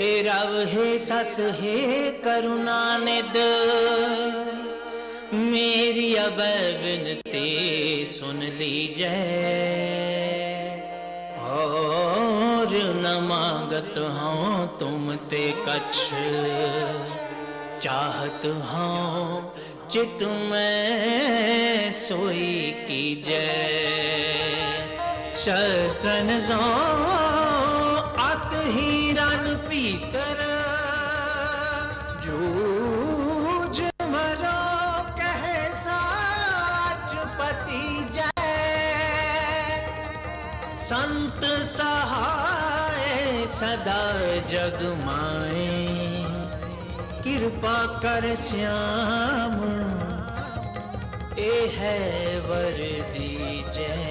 हे रव हे सस हे करुणा निद मेरी अब विनती सुन लीजै और न मांगत हूँ तुम ते कछ चाहत हूँ चित में सोई की जय शस्त्रन ਸਹਾਏ ਸਦਾ ਜਗ ਮਾਏ ਕਿਰਪਾ ਕਰ ਸਿਆਮ ਇਹ ਹੈ ਵਰਦੀ ਜੈ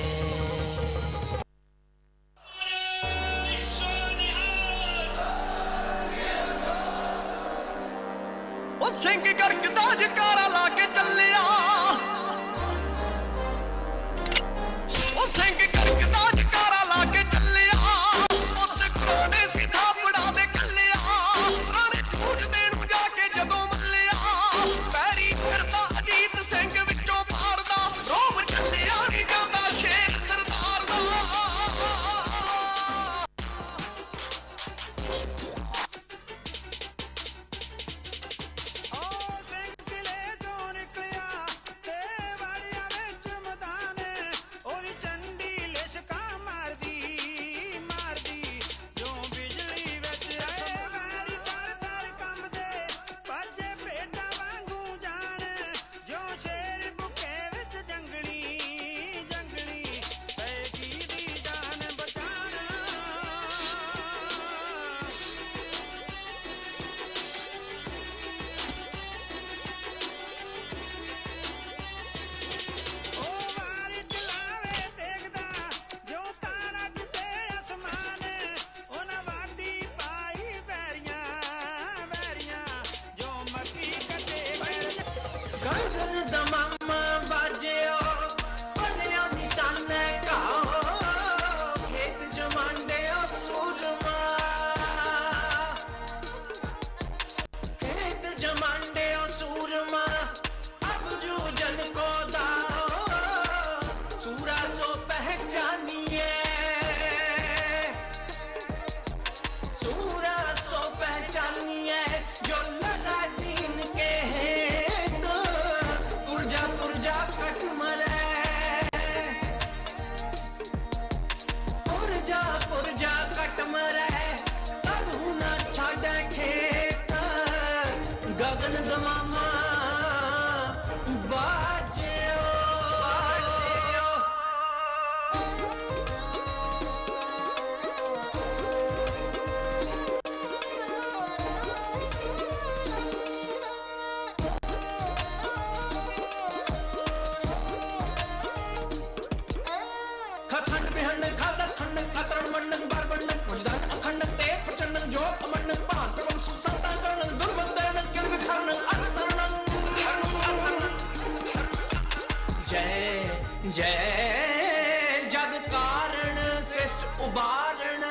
ਜੈ ਜਗ ਕਾਰਣ ਸਿਸ਼ਟ ਉਬਾਰਣ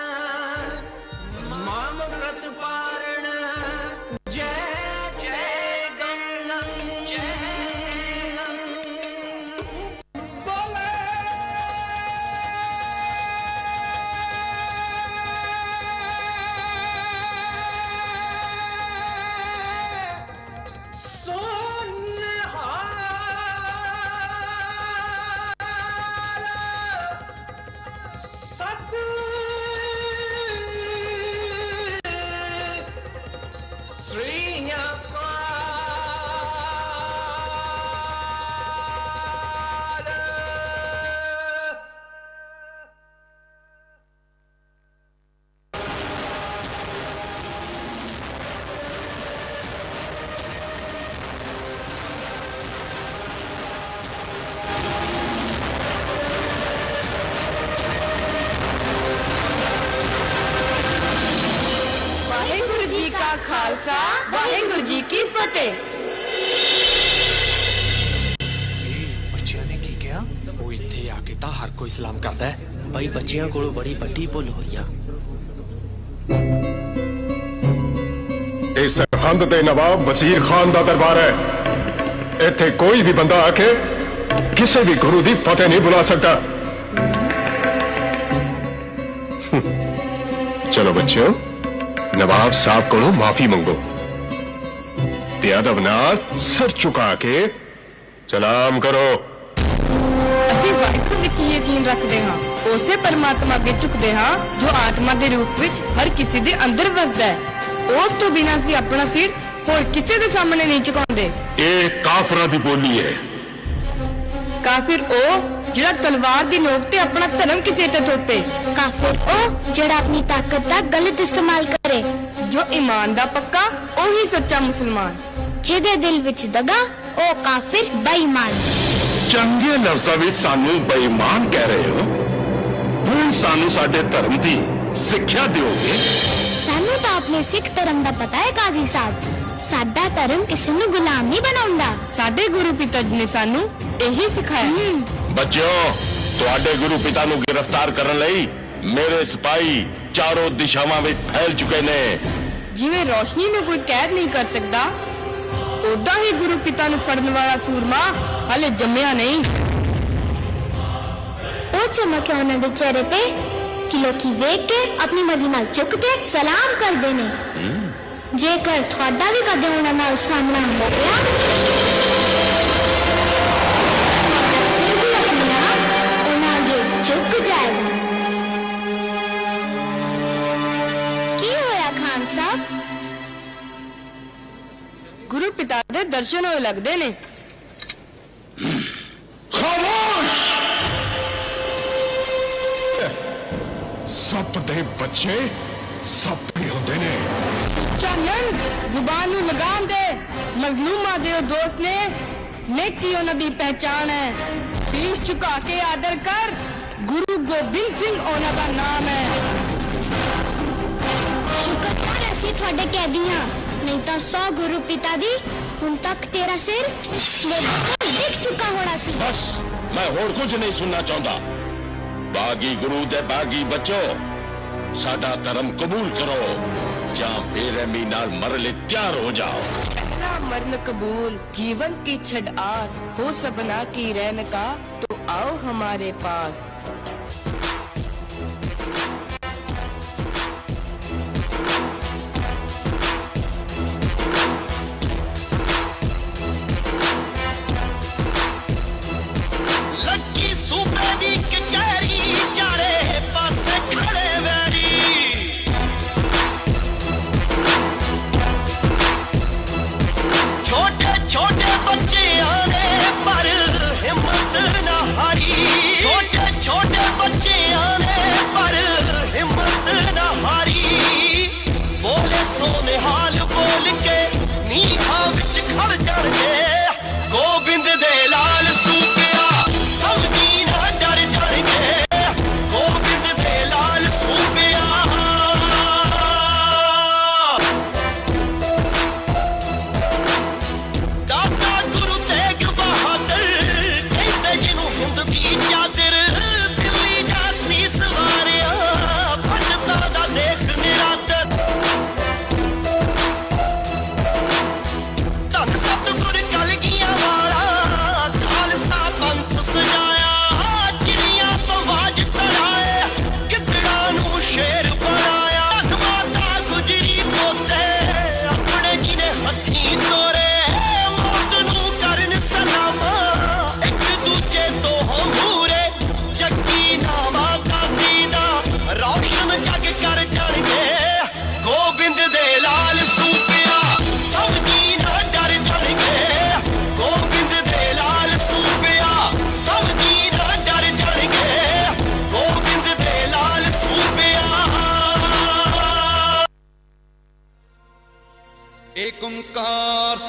ਮਾਮ ਰਤ ਪਾ ਇੱਥੇ ਆ ਕੇ ਤਾਂ ਹਰ ਕੋਈ ਸਲਾਮ ਕਰਦਾ ਹੈ ਬਈ ਬੱਚਿਆਂ ਕੋਲੋਂ ਬੜੀ ਵੱਡੀ ਭੁੱਲ ਹੋਈ ਆ ਇਹ ਸਰਹੰਦ ਦੇ ਨਵਾਬ ਵਜ਼ੀਰ ਖਾਨ ਦਾ ਦਰਬਾਰ ਹੈ ਇੱਥੇ ਕੋਈ ਵੀ ਬੰਦਾ ਆ ਕੇ ਕਿਸੇ ਵੀ ਗੁਰੂ ਦੀ ਫਤਿਹ ਨਹੀਂ ਬੁਲਾ ਸਕਦਾ ਚਲੋ ਬੱਚਿਓ ਨਵਾਬ ਸਾਹਿਬ ਕੋਲੋਂ ਮਾਫੀ ਮੰਗੋ ਤੇ ਅਦਬ ਨਾਲ ਸਿਰ ਝੁਕਾ ਕੇ ਸਲਾਮ ਕਰੋ ਅਸੀਂ ਵਾਹਿਗੁਰੂ ਵਿੱਚ ਹੀ ਯਕੀਨ ਰੱਖਦੇ ਹਾਂ। ਉਸੇ ਪਰਮਾਤਮਾ ਅੱਗੇ ਝੁਕਦੇ ਹਾਂ ਜੋ ਆਤਮਾ ਦੇ ਰੂਪ ਵਿੱਚ ਹਰ ਕਿਸੇ ਦੇ ਅੰਦਰ ਵਸਦਾ ਹੈ। ਉਸ ਤੋਂ ਬਿਨਾਂ ਅਸੀਂ ਆਪਣਾ ਸਿਰ ਹੋਰ ਕਿਸੇ ਦੇ ਸਾਹਮਣੇ ਨਹੀਂ ਝੁਕਾਉਂਦੇ। ਇਹ ਕਾਫਰਾਂ ਦੀ ਬੋਲੀ ਹੈ। ਕਾਫਿਰ ਉਹ ਜਿਹੜਾ ਤਲਵਾਰ ਦੀ ਨੋਕ ਤੇ ਆਪਣਾ ਧਰਮ ਕਿਸੇ ਤੇ ਥੋਪੇ। ਕਾਫਿਰ ਉਹ ਜਿਹੜਾ ਆਪਣੀ ਤਾਕਤ ਦਾ ਗਲਤ ਇਸਤੇਮਾਲ ਕਰੇ। ਜੋ ਈਮਾਨ ਦਾ ਪੱਕਾ ਉਹੀ ਸੱਚਾ ਮੁਸਲਮਾਨ। ਜਿਹਦੇ ਦਿਲ ਵਿੱਚ ਦਗਾ ਉਹ ਕਾਫਿਰ ਬੇਈਮਾਨ। ਚੰਗੇ ਲਫ਼ਜ਼ਾਂ ਵਿੱਚ ਸਾਨੂੰ ਬੇਈਮਾਨ ਕਹਿ ਰਹੇ ਹੋ। ਹੁਣ ਸਾਨੂੰ ਸਾਡੇ ਧਰਮ ਦੀ ਸਿੱਖਿਆ ਦਿਓਗੇ। ਸਾਨੂੰ ਤਾਂ ਆਪਣੇ ਸਿੱਖ ਧਰਮ ਦਾ ਪਤਾ ਹੈ ਕਾਜ਼ੀ ਸਾਹਿਬ। ਸਾਡਾ ਧਰਮ ਕਿਸੇ ਨੂੰ ਗੁਲਾਮ ਨਹੀਂ ਬਣਾਉਂਦਾ। ਸਾਡੇ ਗੁਰੂ ਪਿਤਾ ਜੀ ਨੇ ਸਾਨੂੰ ਇਹੀ ਸਿਖਾਇਆ। ਬੱਚਿਓ ਤੁਹਾਡੇ ਗੁਰੂ ਪਿਤਾ ਨੂੰ ਗ੍ਰਿਫਤਾਰ ਕਰਨ ਲਈ ਮੇਰੇ ਸਿਪਾਹੀ ਚਾਰੋਂ ਦਿਸ਼ਾਵਾਂ ਵਿੱਚ ਫੈਲ ਚੁੱਕੇ ਨੇ। ਜਿਵੇਂ ਰੋਸ਼ਨੀ ਨੂੰ ਕੋਈ ਕੈਦ ਨਹੀਂ ਕਰ ਸਕਦਾ ਉਦਾਂ ਹੀ ਗੁਰੂ ਪਿਤਾ ਨੂੰ ਫੜਨ ਵਾਲਾ ਸੂਰਮਾ ਹਲੇ ਜੰਮਿਆ ਨਹੀਂ। ਉਹ ਚਮਕ ਹੈ ਉਹਨਾਂ ਦੇ ਚਿਹਰੇ ਤੇ ਕਿ ਲੋਕੀ ਵੇਖ ਕੇ ਆਪਣੀ ਮਰਜ਼ੀ ਨਾਲ ਝੁਕ ਕੇ ਸਲਾਮ ਕਰਦੇ ਨੇ। ਜੇਕਰ ਤੁਹਾਡਾ ਵੀ ਕਦੇ ਉਹਨਾਂ ਨਾਲ ਸਾਹਮਣਾ ਹੋ ਗਿਆ ਦੇ ਦਰਸ਼ਨ ਹੋਏ ਲੱਗਦੇ ਨੇ। ਖਾਮੋਸ਼! ਸੱਪ ਦੇ ਬੱਚੇ ਸੱਪ ਹੀ ਹੁੰਦੇ ਨੇ। ਚਾਨਣ ਜ਼ੁਬਾਨ ਨੂੰ ਲਗਾਮ ਦੇ ਮਜ਼ਲੂਮਾਂ ਦੇ ਉਹ ਦੋਸਤ ਨੇ। ਨੇਕੀ ਉਹਨਾਂ ਦੀ ਪਹਿਚਾਨ ਹੈ। ਸੀਸ ਝੁਕਾ ਕੇ ਆਦਰ ਕਰ ਗੁਰੂ ਗੋਬਿੰਦ ਸਿੰਘ ਉਹਨਾਂ ਦਾ ਨਾਮ ਹੈ। ਸ਼ੁਕਰ ਕਰ ਅਸੀਂ ਤੁਹਾਡੇ ਕੈਦੀਆਂ ਨਹੀਂ ਤਾਂ ਸੌ ਗੁਰੂ ਪਿਤਾ ਦੀ हूँ तक तेरा सिर दिख चुका होना सी। बस मैं और कुछ नहीं सुनना चाहता। बागी गुरु दे बागी बचो साडा धर्म कबूल करो जा बेरहमी नाल मर ले तैयार हो जाओ। पहला मरण कबूल जीवन की छड़ आस हो सबना की रहन का तो आओ हमारे पास।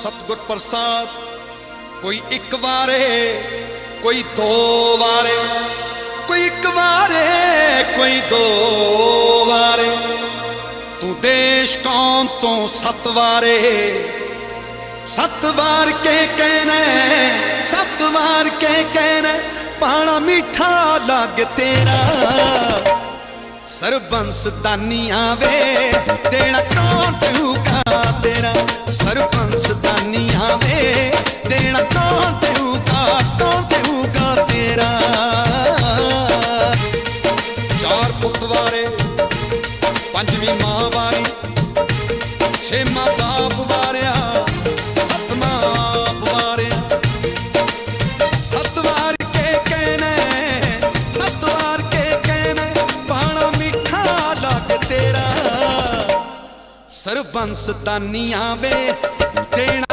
ਸਤਿਗੁਰ ਪ੍ਰਸਾਦ, ਕੋਈ ਇੱਕ ਵਾਰੇ, ਕੋਈ ਦੋ ਵਾਰੇ, ਕੋਈ ਇੱਕ ਵਾਰੇ, ਕੋਈ ਦੋ ਵਾਰੇ। ਤੂੰ ਦੇਸ਼ ਕੌਮ ਤੋਂ ਸੱਤ ਵਾਰੇ, ਸੱਤ ਵਾਰ ਕੇ ਕਹਿਣਾ ਸੱਤ ਵਾਰ ਕੇ ਕਹਿਣਾ ਪਾਣਾ ਬਾਣਾ ਮਿੱਠਾ ਲੱਗ ਤੇਰਾ। ਸਰਬੰਸ ਦਾਨੀਆਂ ਵੇ ਦੇਣਾ ਕੌਣ ਦੇਊਗਾ ਤੇਰਾ। ਸਰਬੰਸ ਸਰਬੰਸ ਤਾਨੀਆਂ ਵੇ ਦੇਣਾ